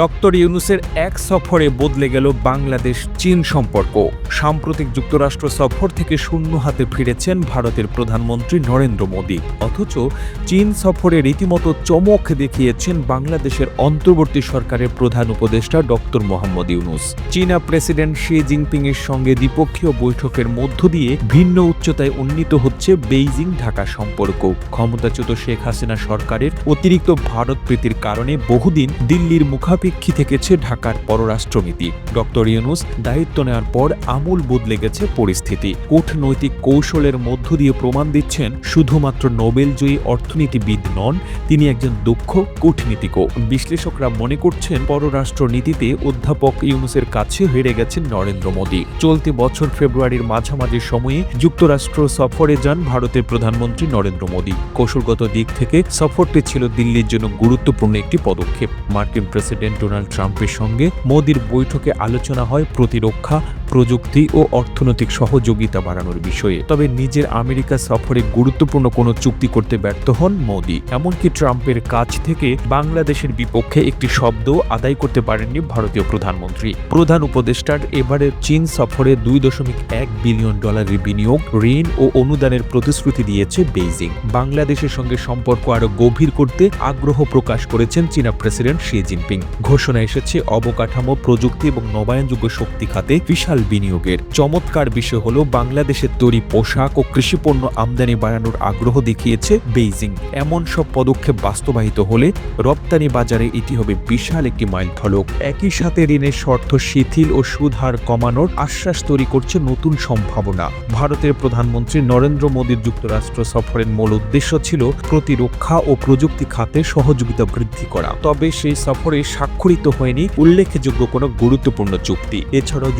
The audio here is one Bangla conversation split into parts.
ডক্টর ইউনুসের এক সফরে বদলে গেল বাংলাদেশ চীন সম্পর্ক। সাম্প্রতিক যুক্তরাষ্ট্র সফর থেকে শূন্য হাতে ফিরেছেন ভারতের প্রধানমন্ত্রী নরেন্দ্র মোদী। অথচ চীন সফরে রীতিমতো চমক দেখিয়েছেন বাংলাদেশের অন্তর্বর্তী সরকারের প্রধান উপদেষ্টা ডক্টর মোহাম্মদ ইউনুস। চীনা প্রেসিডেন্ট শি জিনপিং এর সঙ্গে দ্বিপক্ষীয় বৈঠকের মধ্য দিয়ে ভিন্ন উচ্চতায় উন্নীত হচ্ছে বেইজিং ঢাকা সম্পর্ক। ক্ষমতাচ্যুত শেখ হাসিনা সরকারের অতিরিক্ত ভারত প্রীতির কারণে বহুদিন দিল্লির মুখাপেক্ষী থেকেছে ঢাকার পররাষ্ট্রনীতি। ডক্টর ইউনুস দায়িত্ব নেওয়ার পর আমূল বদলে গেছে পরিস্থিতি। কূটনৈতিক কৌশলের মধ্য দিয়ে প্রমাণ দিচ্ছেন শুধুমাত্র নোবেলজয়ী অর্থনীতিবিদ নন, তিনি একজন দক্ষ কূটনীতিকও। বিশ্লেষকরা মনে করছেন পররাষ্ট্রনীতিতে অধ্যাপক ইউনুসের কাছে হেরে গেছেন নরেন্দ্র মোদী। চলতি বছর ফেব্রুয়ারির মাঝামাঝি সময়ে যুক্তরাষ্ট্র সফরে যান ভারতের প্রধানমন্ত্রী নরেন্দ্র মোদী। কৌশলগত দিক থেকে সফরটি ছিল দিল্লির জন্য গুরুত্বপূর্ণ একটি পদক্ষেপ। মার্কিন প্রেসিডেন্ট ডোনাল্ড ট্রাম্পের সঙ্গে মোদির বৈঠকে আলোচনা হয় প্রতিরক্ষা প্রযুক্তি ও অর্থনৈতিক সহযোগিতা বাড়ানোর বিষয়ে। তবে নিজের আমেরিকা সফরে গুরুত্বপূর্ণ কোনো চুক্তি করতে ব্যর্থ হন মোদি। এমনকি ট্রাম্পের কাছ থেকে বাংলাদেশের বিপক্ষে একটি শব্দ আদায় করতে পারেননি ভারতীয় প্রধানমন্ত্রী। প্রধান উপদেষ্টার এবারের চীন সফরে দুই দশমিক এক বিলিয়ন ডলারের বিনিয়োগ, ঋণ ও অনুদানের প্রতিশ্রুতি দিয়েছে বেইজিং। বাংলাদেশের সঙ্গে সম্পর্ক আরও গভীর করতে আগ্রহ প্রকাশ করেছেন চীনা প্রেসিডেন্ট শি জিনপিং। ঘোষণা এসেছে, অবকাঠামো, প্রযুক্তি এবং নবায়নযোগ্য শক্তি খাতে বিশাল বিনিয়োগের চমৎকার বিষয় হল বাংলাদেশের তৈরি পোশাক ও কৃষিপণ্য আমদানি বাড়ানোর আগ্রহ দেখিয়েছে বেইজিং। এমন সব পদক্ষেপ বাস্তবায়িত হলে রপ্তানি বাজারে এটি হবে বিশাল একটি মাইল ফলক একই সাথে ঋণের শর্ত শিথিল ও সুদ হার কমানোর আশ্বাস তৈরি করছে নতুন সম্ভাবনা। ভারতের প্রধানমন্ত্রী নরেন্দ্র মোদীর যুক্তরাষ্ট্র সফরের মূল উদ্দেশ্য ছিল প্রতিরক্ষা ও প্রযুক্তি খাতে সহযোগিতা বৃদ্ধি করা। তবে সেই সফরে স্বাক্ষরিত হয়নি উল্লেখযোগ্য কোনো গুরুত্বপূর্ণ চুক্তি। এছাড়াও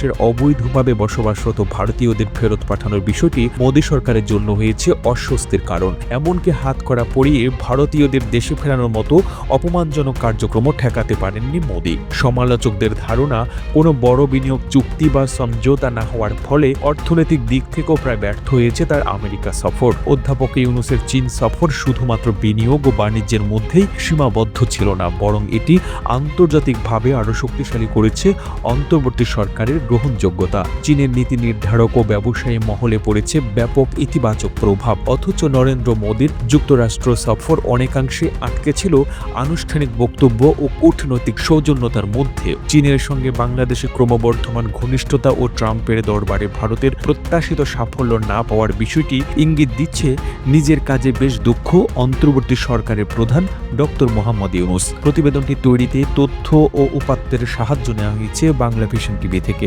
যুক্তরাষ্ট্রের অবৈধভাবে বসবাসরত ভারতীয়দের ফেরত পাঠানোর বিষয়টি মোদী সরকারের জন্য হয়েছে অস্বস্তির কারণ। এমনকি হাত করা পরিয়ে ভারতীয়দের দেশে ফেরানোর মতো অপমানজনক কার্যক্রমও ঠেকাতে পারেননি মোদী। সমালোচকদের ধারণা, কোনো বড় বিনিয়োগ চুক্তি বা সমঝোতা না হওয়ার ফলে অর্থনৈতিক দিক থেকেও প্রায় ব্যর্থ হয়েছে তার আমেরিকা সফর। অধ্যাপক ইউনুসের চীন সফর শুধুমাত্র বিনিয়োগ ও বাণিজ্যের মধ্যেই সীমাবদ্ধ ছিল না, বরং এটি আন্তর্জাতিকভাবে আরও শক্তিশালী করেছে অন্তর্বর্তী সরকারের গ্রহণযোগ্যতা। চীনের নীতি নির্ধারক ও ব্যবসায়ী মহলে পড়েছে ব্যাপক ইতিবাচক প্রভাব। অথচ নরেন্দ্র মোদীর যুক্তরাষ্ট্র সফর অনেকাংশে আটকে ছিল আনুষ্ঠানিক বক্তব্য ও কূটনৈতিক সৌজন্যতার মধ্যে চীনের সঙ্গে বাংলাদেশে ক্রমবর্ধমান ঘনিষ্ঠতা ও ট্রাম্পের দরবারে ভারতের প্রত্যাশিত সাফল্য না পাওয়ার বিষয়টি ইঙ্গিত দিচ্ছে নিজের কাজে বেশ দুঃখ অন্তর্বর্তী সরকারের প্রধান ডক্টর মোহাম্মদ ইউনুস। প্রতিবেদনটি তৈরিতে তথ্য ও উপাত্তের সাহায্য নেওয়া হয়েছে বাংলা ভিশন টিভি থেকে।